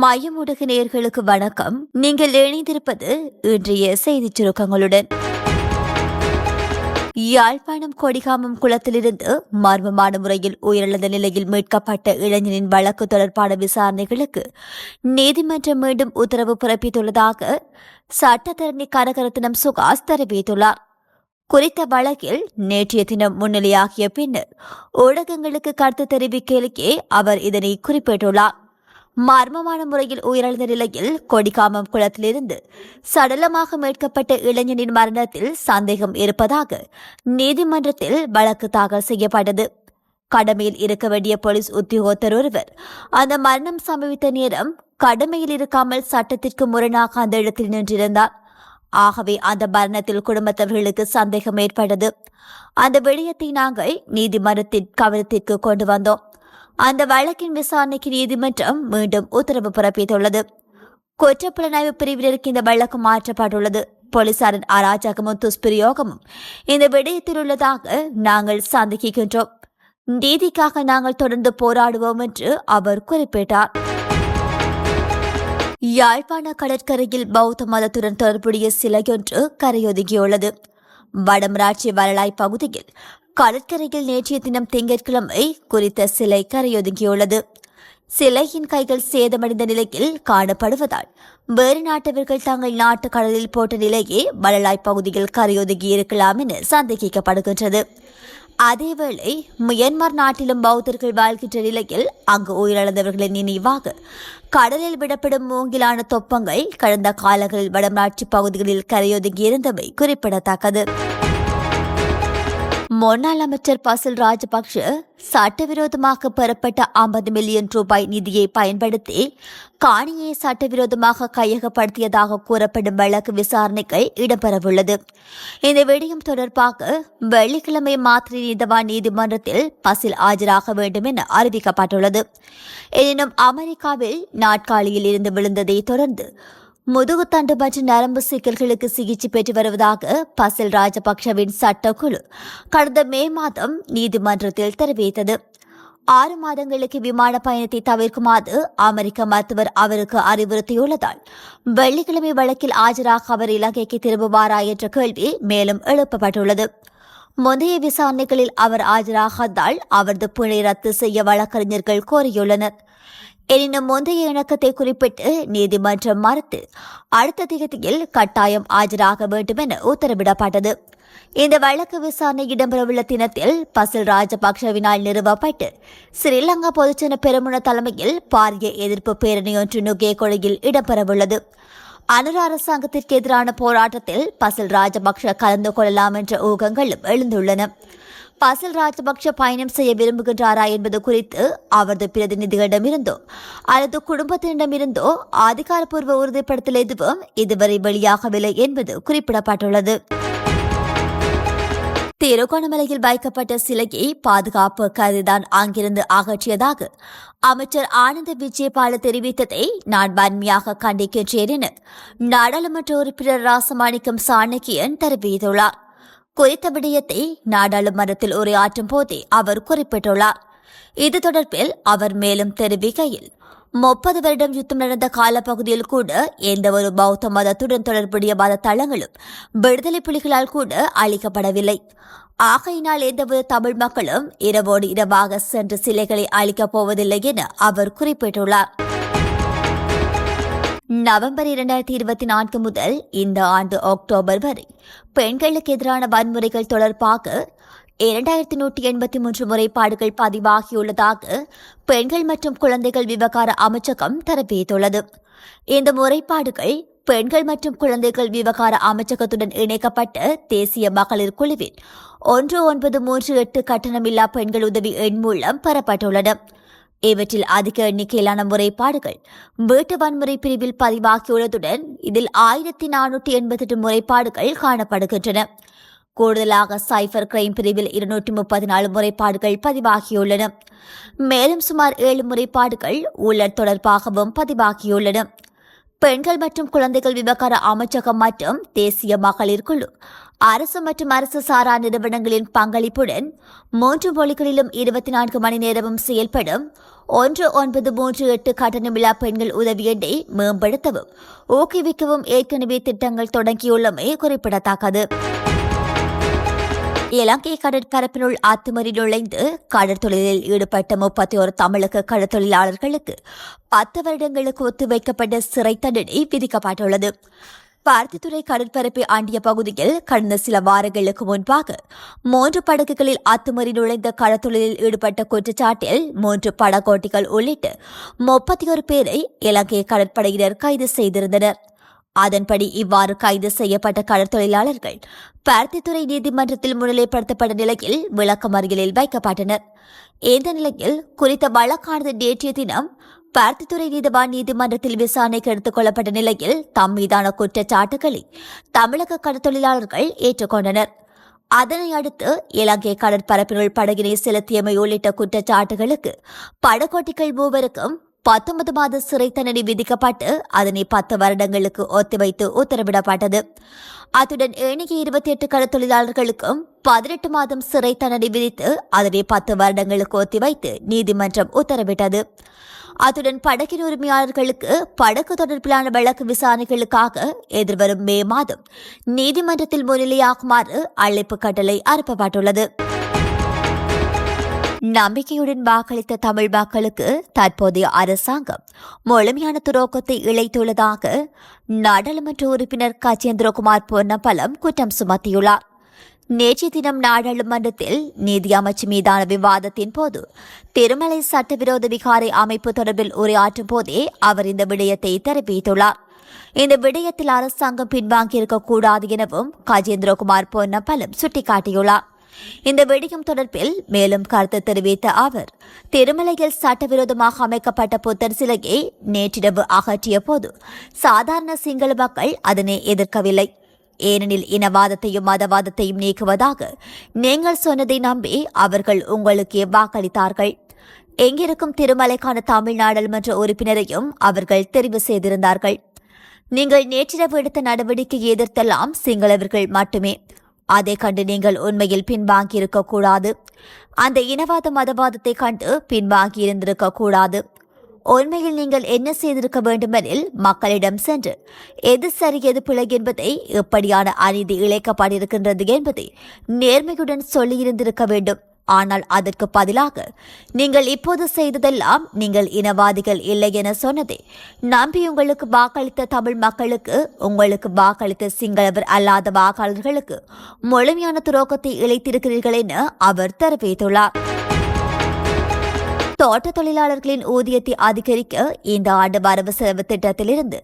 மையமுடுகு நேர்களுக்கு வணக்கம். நீங்கள் இணைந்திருப்பது இன்றைய செய்திச் சுருக்கங்களுடன். யாழ்ப்பாணம் கொடிகாமம் குளத்திலிருந்து மர்மமான முறையில் உயிரிழந்த நிலையில் மீட்கப்பட்ட இளைஞனின் வழக்கு தொடர்பான விசாரணைகளுக்கு நீதிமன்றம் மீண்டும் உத்தரவு பிறப்பித்துள்ளதாக சட்டத்தரணி கனகரத்னம் சுகாஸ் தெரிவித்துள்ளார். குறித்த வழக்கில் நேற்றைய தினம் முன்னிலையாகிய பின்னர் ஊடகங்களுக்கு கருத்து தெரிவிக்கையிலேயே அவர் இதனை குறிப்பிட்டுள்ளார். மர்மமான முறையில் உயிரிழந்த நிலையில் கொடிகாமம் குளத்திலிருந்து சடலமாக மீட்கப்பட்ட இளைஞனின் மரணத்தில் சந்தேகம் இருப்பதாக நீதிமன்றத்தில் வழக்கு தாக்கல் செய்யப்பட்டது. கடமையில் இருக்க வேண்டிய போலீஸ் உத்தியோகத்தர் ஒருவர் அந்த மரணம் சம்பவித்த நேரம் கடமையில் இருக்காமல் சட்டத்திற்கு முரணாக அந்த இடத்தில் நின்றிருந்தார். ஆகவே அந்த மரணத்தில் குடும்பத்தவர்களுக்கு சந்தேகம் ஏற்பட்டது. அந்த விடயத்தை நாங்கள் நீதிமன்றத்தின் கவனத்திற்கு கொண்டு வந்தோம். அந்த வழக்கின் விசாரணைக்கு நீதிமன்றம் மீண்டும் உத்தரவு பிறப்பித்துள்ளது. குற்றப்புலனாய்வு பிரிவினருக்கு இந்த வழக்கு மாற்றப்பட்டுள்ளது. போலீசாரின் அராஜகமும் துஷ்பிரயோகமும் இந்த விடயத்தில் உள்ளதாக நாங்கள் சந்தேகிக்கின்றோம். நீதிக்காக நாங்கள் தொடர்ந்து போராடுவோம் என்று அவர் குறிப்பிட்டார். யாழ்ப்பாண கடற்கரையில் பௌத்த மதத்துடன் தொடர்புடைய சிலையொன்று கரையொதுங்கியுள்ளது. வடமராட்சி வரலாய் பகுதியில் கடற்கரையில் நேற்றைய தினம் திங்கட்கிழமை குறித்த சிலை கரையொதுங்கியுள்ளது. சிலையின் கைகள் சேதமடைந்த நிலையில் காணப்படுவதால் வேறு நாட்டவர்கள் தங்கள் நாட்டு கடலில் போட்ட நிலையே வளலாய் பகுதியில் கரையொதுங்கி இருக்கலாம் என சந்தேகிக்கப்படுகின்றது. அதேவேளை மியன்மார் நாட்டிலும் பௌத்தர்கள் வாழ்கின்ற நிலையில் அங்கு உயிரிழந்தவர்களின் நினைவாக கடலில் விடப்படும் மூங்கிலான தொப்பங்கள் கடந்த காலங்களில் வடநாட்டு பகுதிகளில் கரையொதுங்கி இருந்தவை குறிப்பிடத்தக்கது. முன்னாள் அமைச்சர் பசில் ராஜபக்ஷ சட்டவிரோதமாக பெறப்பட்ட ஐம்பது மில்லியன் ரூபாய் நிதியை பயன்படுத்தி காணியை சட்டவிரோதமாக கையகப்படுத்தியதாக கூறப்படும் வழக்கு விசாரணைகள் இடம்பெறவுள்ளது. இந்த விடயம் தொடர்பாக வெள்ளிக்கிழமை மாத்திரை நீதவான் நீதிமன்றத்தில் பசில் ஆஜராக வேண்டும் என அறிவிக்கப்பட்டுள்ளது. எனினும் அமெரிக்காவில் நாட்காலியில் இருந்து விழுந்ததை தொடர்ந்து முதுகுத்தண்டு மற்றும் நரம்பு சிக்கல்களுக்கு சிகிச்சை பெற்று வருவதாக பசில் ராஜபக்ஷவின் சட்டக்குழு கடந்த மே மாதம் நீதிமன்றத்தில் தெரிவித்தது. ஆறு மாதங்களுக்கு விமான பயணத்தை தவிர்க்குமாறு அமெரிக்க மருத்துவர் அவருக்கு அறிவுறுத்தியுள்ளதால் வெள்ளிக்கிழமை வழக்கில் ஆஜராக அவர் இலங்கைக்கு திரும்புவாரா என்ற கேள்வி மேலும் எழுப்பப்பட்டுள்ளது. முந்தைய விசாரணைகளில் அவர் ஆஜராகாதால் அவரது பிழை ரத்து செய்ய வழக்கறிஞர்கள் கோரியுள்ளனர். எனினும் முந்தைய இணக்கத்தை குறிப்பிட்டு நீதிமன்றம் மறுத்து அடுத்த திகதியில் கட்டாயம் ஆஜராக வேண்டும் என உத்தரவிடப்பட்டது. இந்த வழக்கு விசாரணை இடம்பெறவுள்ள தினத்தில் பசில் ராஜபக்சவினால் நிறுவப்பட்டு ஸ்ரீலங்கா பொதுச்சன பெருமுன தலைமையில் பாரிய எதிர்ப்பு பேரணி ஒன்று நுகேகொடையில் இடம்பெறவுள்ளது. அனுர அரசாங்கத்திற்கு எதிரான போராட்டத்தில் பசில் ராஜபக்ஷ கலந்து கொள்ளலாம் என்ற ஊகங்களும் எழுந்துள்ளன. பசில் ராஜபக்ஷ பயணம் செய்ய விரும்புகின்றாரா என்பது குறித்து அவரது பிரதிநிதிகளிடமிருந்தோ அல்லது குடும்பத்தினரிடமிருந்தோ அதிகாரப்பூர்வ உறுதிப்படுத்தல் எதுவும் இதுவரை வெளியாகவில்லை என்பது குறிப்பிடப்பட்டுள்ளது. திருகோணமலையில் வைக்கப்பட்ட சிலையை பாதுகாப்பு கருதிதான் அங்கிருந்து அகற்றியதாக அமைச்சர் ஆனந்த விஜயபால தெரிவித்ததை நான் வன்மையாக கண்டிக்கின்றேன் என நாடாளுமன்ற உறுப்பினர் ராசமாணிக்கம் சாணக்கியன் தெரிவித்துள்ளார். குறித்த விடயத்தை நாடாளுமன்றத்தில் உரையாற்றும் போதே அவர் குறிப்பிட்டுள்ளார். இது தொடர்பில் அவர் மேலும் தெரிவிக்கையில் முப்பது வருடம் யுத்தம் நடந்த காலப்பகுதியில் கூட எந்த ஒரு பௌத்த மதத்துடன் தொடர்புடைய மத தளங்களும் விடுதலை புலிகளால் கூட அழிக்கப்படவில்லை. ஆகையினால் எந்தவொரு தமிழ் மக்களும் இரவோடு இரவாக சென்று சிலைகளை அழிக்கப் போவதில்லை என அவர் குறிப்பிட்டுள்ளார். நவம்பர் இரண்டாயிரத்தி இருபத்தி நான்கு முதல் இந்த ஆண்டு அக்டோபர் வரை பெண்களுக்கு எதிரான வன்முறைகள் தொடர்பாக இரண்டாயிரத்தி நூற்றி எண்பத்தி மூன்று முறைப்பாடுகள் பதிவாகியுள்ளதாக பெண்கள் மற்றும் குழந்தைகள் விவகார அமைச்சகம் தெரிவித்துள்ளது இந்த முறைப்பாடுகள் பெண்கள் மற்றும் குழந்தைகள் விவகார அமைச்சகத்துடன் இணைக்கப்பட்ட தேசிய மகளிர் குழுவின் ஒன்று ஒன்பது மூன்று எட்டு கட்டணமில்லா பெண்கள் உதவி எண் மூலம் பெறப்பட்டுள்ளன. இவற்றில் அதிக எண்ணிக்கையிலான முறைப்பாடுகள் வீட்டு வன்முறை பிரிவில் பதிவாகியுள்ளதுடன் இதில் ஆயிரத்தி நானூற்றி எண்பத்தெட்டு முறைப்பாடுகள் காணப்படுகின்றன. கூடுதலாக சைபர் கிரைம் பிரிவில் இருநூற்றி முப்பத்தி நாலு முறைப்பாடுகள் பதிவாகியுள்ளன. மேலும் சுமார் ஏழு முறைப்பாடுகள் ஊழல் தொடர்பாகவும் பதிவாகியுள்ளன. பெண்கள் மற்றும் குழந்தைகள் விவகார அமைச்சகம் மற்றும் தேசிய மகளிர் குழு அரசு மற்றும் அரசு சாரா நிறுவனங்களின் பங்களிப்புடன் மூன்று மொழிகளிலும் இருபத்தி நான்கு மணி நேரமும் செயல்படும். ஒன்று ஒன்பது மூன்று எட்டு கட்டணமில்லா பெண்கள் உதவி எண்ணை மேம்படுத்தவும் ஊக்குவிக்கவும் ஏற்கனவே திட்டங்கள் தொடங்கியுள்ளமை குறிப்பிடத்தக்கது. இலங்கை கடற்பரப்பினுள் அத்துமறி நுழைந்து கடற்தொழிலில் ஈடுபட்ட முப்பத்தி ஒரு தமிழக கடற்தொழிலாளர்களுக்கு பத்து வருடங்களுக்கு ஒத்திவைக்கப்பட்ட சிறை தண்டனை விதிக்கப்பட்டுள்ளது. பருத்தித்துறை கடற்பரப்பை ஆண்டிய பகுதியில் கடந்த சில வாரங்களுக்கு முன்பாக மூன்று படகுகளில் அத்துமறி நுழைந்த கடற்தொழிலில் ஈடுபட்ட குற்றச்சாட்டில் மூன்று படகோட்டிகள் உள்ளிட்டு முப்பத்தி ஒரு பேரை இலங்கை கடற்படையினர் கைது செய்திருந்தனர். அதன்படி இவ்வாறு கைது செய்யப்பட்ட கடற்தொழிலாளர்கள் பருத்தித்துறை நீதிமன்றத்தில் முன்னிலைப்படுத்தப்பட்ட நிலையில் விளக்கமறியலில் வைக்கப்பட்டனர். இந்த நிலையில் குறித்த வழக்கானது நேற்றைய தினம் பருத்தித்துறை நீதிவான் நீதிமன்றத்தில் விசாரணைக்கு எடுத்துக் கொள்ளப்பட்ட நிலையில் தம் மீதான குற்றச்சாட்டுகளை தமிழக கடற்தொழிலாளர்கள் ஏற்றுக்கொண்டனர். அதனை அடுத்து இலங்கை கடற்பரப்பினுள் படகினை செலுத்தியமை உள்ளிட்ட குற்றச்சாட்டுகளுக்கு படகோட்டிகள் மூவருக்கும் பத்தொன்பது மாத சிறை தண்டனை விதிக்கப்பட்டு அதனை பத்து வருடங்களுக்கு ஒத்திவைத்து உத்தரவிடப்பட்டது. அத்துடன் ஏனைய இருபத்தி எட்டு கடற்தொழிலாளர்களுக்கும் பதினெட்டு மாதம் சிறை தண்டனை விதித்து அதனை பத்து வருடங்களுக்கு ஒத்திவைத்து நீதிமன்றம் உத்தரவிட்டது. அத்துடன் படகின் உரிமையாளர்களுக்கு படகு தொடர்பிலான வழக்கு விசாரணைகளுக்காக எதிர்வரும் மே மாதம் நீதிமன்றத்தில் முன்னிலையாகுமாறு அழைப்பு கட்டளை அனுப்பப்பட்டுள்ளது. நம்பிக்கையுடன் வாக்களித்த தமிழ் மக்களுக்கு தற்போதைய அரசாங்கம் முழுமையான துரோக்கத்தை இழைத்துள்ளதாக நாடாளுமன்ற உறுப்பினர் கஜேந்திரகுமார் பொன்னம்பலம் குற்றம் சுமத்தியுள்ளார். நேற்றைய தினம் நாடாளுமன்றத்தில் நீதி அமைச்சு மீதான விவாதத்தின் போது திருமலை சட்டவிரோத விகாரை அமைப்பு தொடர்பில் உரையாற்றும் போதே அவர் இந்த விடயத்தை தெரிவித்துள்ளார். இந்த விடயத்தில் அரசாங்கம் பின்வாங்கியிருக்கக்கூடாது எனவும் கஜேந்திரகுமார் பொன்னம்பலம் சுட்டிக்காட்டியுள்ளார். இந்த வெடியும் தொடர்பில் மேலும் கருத்து தெரிவித்த அவர் திருமலையில் சட்டவிரோதமாக அமைக்கப்பட்ட புத்தர் சிலையை நேற்றிரவு அகற்றிய போது சாதாரண சிங்கள மக்கள் அதனை எதிர்க்கவில்லை. ஏனெனில் இனவாதத்தையும் மதவாதத்தையும் நீக்குவதாக நீங்கள் சொன்னதை நம்பி அவர்கள் உங்களுக்கு வாக்களித்தார்கள். எங்கிருக்கும் திருமலைக்கான தமிழ் நாடாளுமன்ற உறுப்பினரையும் அவர்கள் தெரிவு செய்திருந்தார்கள். நீங்கள் நேற்றிரவு எடுத்த நடவடிக்கையை எதிர்த்தெல்லாம் சிங்களவர்கள் மட்டுமே. அதை கண்டு நீங்கள் உண்மையில் பின்வாங்கியிருக்க கூடாது. அந்த இனவாத மதவாதத்தை கண்டு பின்வாங்கி இருந்திருக்கக்கூடாது உண்மையில் நீங்கள் என்ன செய்திருக்க வேண்டுமெனில் மக்களிடம் சென்று எது சரி எது பிழை என்பதை எப்படியான அநீதி இழைக்கப்பட்டிருக்கின்றது என்பதை நேர்மையுடன் சொல்லியிருந்திருக்க வேண்டும். ஆனால் அதற்கு பதிலாக நீங்கள் இப்போது செய்ததெல்லாம் நீங்கள் இனவாதிகள் இல்லை என சொன்னதே நம்பி உங்களுக்கு வாக்களித்த தமிழ் மக்களுக்கு உங்களுக்கு வாக்களித்த சிங்களவர் அல்லாத வாக்காளர்களுக்கு முழுமையான துரோகத்தை இழைத்திருக்கிறீர்கள் என அவர் தெரிவித்துள்ளார். தோட்ட தொழிலாளர்களின் ஊதியத்தை அதிகரிக்க இந்த ஆண்டு வரவு செலவு திட்டத்திலிருந்து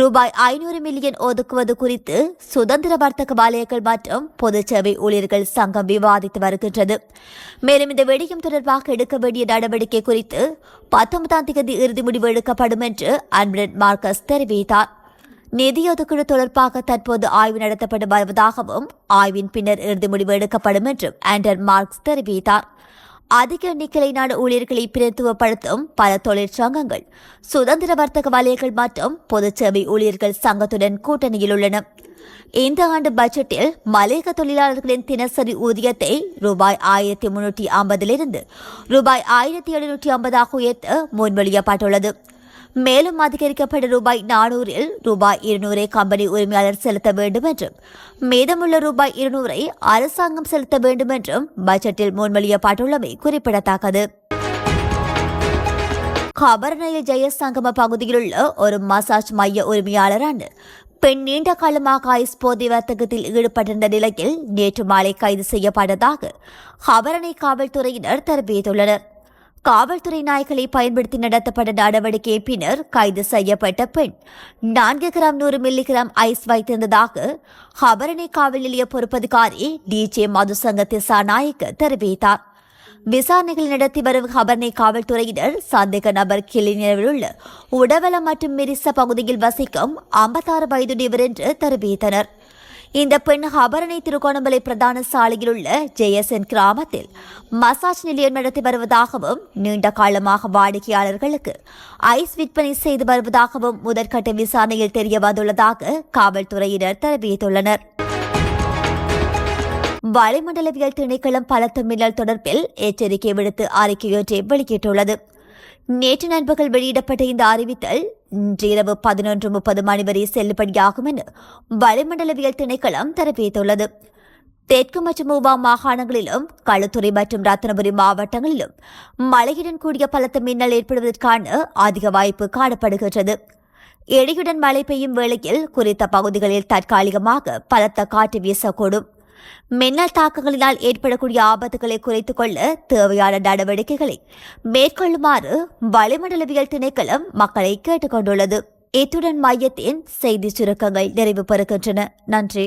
ரூபாய் ஐநூறு மில்லியன் ஒதுக்குவது குறித்து சுதந்திர வர்த்தக வாரியங்கள் மற்றும் பொதுச்சேவை ஊழியர்கள் சங்கம் விவாதித்து வருகின்றது. மேலும் இந்த விடயம் தொடர்பாக எடுக்க வேண்டிய நடவடிக்கை குறித்து பத்தொன்பதாம் தேதி இறுதி முடிவு எடுக்கப்படும் என்று அன்பிரட் மார்க்கஸ் தெரிவித்தார். நிதி ஒதுக்கீடு தொடர்பாக தற்போது ஆய்வு நடத்தப்பட்டு வருவதாகவும் ஆய்வின் பின்னர் இறுதி முடிவு எடுக்கப்படும் என்றும் ஆண்டர் மார்க்ஸ் தெரிவித்தார். அதிக எண்ணிக்கையிலான ஊழியர்களை பிரதித்துவப்படுத்தும் பல தொழிற்சங்கங்கள். சுதந்திர வர்த்தக வலயங்கள் மற்றும் பொதுச்சேவை ஊழியர்கள் சங்கத்துடன் கூட்டணியில் உள்ளன. இந்த ஆண்டு பட்ஜெட்டில் மலையக தொழிலாளர்களின் தினசரி ஊதியத்தை ரூபாய் ஆயிரத்தி முன்னூற்றி ஐம்பதிலிருந்து ரூபாய் ஆயிரத்தி எழுநூற்றி ஐம்பதாக உயர்த்த முன்மொழியப்பட்டுள்ளது. மேலும் அதிகரிக்கப்பட்ட ரூபாய் நானூறில் ரூபாய் இருநூறை கம்பெனி உரிமையாளர் செலுத்த வேண்டும் என்றும் மீதமுள்ள ரூபாய் இருநூறை அரசாங்கம் செலுத்த வேண்டும் என்றும் பட்ஜெட்டில் முன்மொழியப்பட்டுள்ளமை குறிப்பிடத்தக்கது. கபரணையில் ஜெயசங்கம பகுதியில் உள்ள ஒரு மசாஜ் மைய உரிமையாளரான பெண் நீண்ட காலமாக ஐஸ் போதை வர்த்தகத்தில் ஈடுபட்டிருந்த நிலையில் நேற்று மாலை கைது செய்யப்பட்டதாக ஹபரணை காவல்துறையினர் தெரிவித்துள்ளனர். காவல்துறை நாய்களை பயன்படுத்தி நடத்தப்பட்ட நடவடிக்கை பின்னர் கைது செய்யப்பட்ட பெண். நான்கு கிராம் நூறு மில்லிகிராம் ஐஸ் வைத்திருந்ததாக ஹபரணி காவல் நிலைய பொறுப்பதிகாரி டிஜே மதுசங்க திசாநாயக்க தெரிவித்தார். விசாரணைகள் நடத்தி வரும் ஹபர்னி காவல்துறையினர் சந்தேக நபர் கிளினில் உள்ள உடவலம் மற்றும் மெரிச பகுதியில் வசிக்கும் ஐம்பத்தாறு வயதுடையவர் என்று தெரிவித்தனர். இந்த பெண் ஹபரணி திருகோணமலை பிரதான சாலையில் உள்ள ஜெயசன் கிராமத்தில் மசாஜ் நிலையம் நடத்தி வருவதாகவும் நீண்ட காலமாக வாடிக்கையாளர்களுக்கு ஐஸ் விற்பனை செய்து வருவதாகவும் முதற்கட்ட விசாரணையில் தெரிய வந்துள்ளதாக காவல்துறையினர் தெரிவித்துள்ளனர். வளிமண்டலவியல் திணைக்களம் பலத்த மின்னல் தொடர்பில் எச்சரிக்கை விடுத்து அறிக்கையொன்றை வெளியிட்டுள்ளது. நேற்று நண்பர்கள் வெளியிடப்பட்ட இந்த அறிவித்தல் இன்றிரவு பதினொன்று முப்பது மணி வரை செல்லுபடியாகும் என வளிமண்டலவியல் திணைக்களம் தெரிவித்துள்ளது. தெற்கு மற்றும் மூவா மாகாணங்களிலும் களுத்துறை மற்றும் ரத்னபுரி மாவட்டங்களிலும் மழையுடன் கூடிய பலத்த மின்னல் ஏற்படுவதற்கான அதிக வாய்ப்பு காணப்படுகின்றது. இடியுடன் மழை பெய்யும் வேளையில் குறித்த பகுதிகளில் தற்காலிகமாக பலத்த காற்று வீசக்கூடும். மின்னல் தாக்கங்களினால் ஏற்படக்கூடிய ஆபத்துகளை குறைத்துக் கொள்ள தேவையான நடவடிக்கைகளை மேற்கொள்ளுமாறு வளிமண்டலவியல் திணைக்களம் மக்களை கேட்டுக்கொண்டுள்ளது. இத்துடன் மையத்தின் செய்தி சுருக்கங்கள் நிறைவு பெறுகின்றன நன்றி.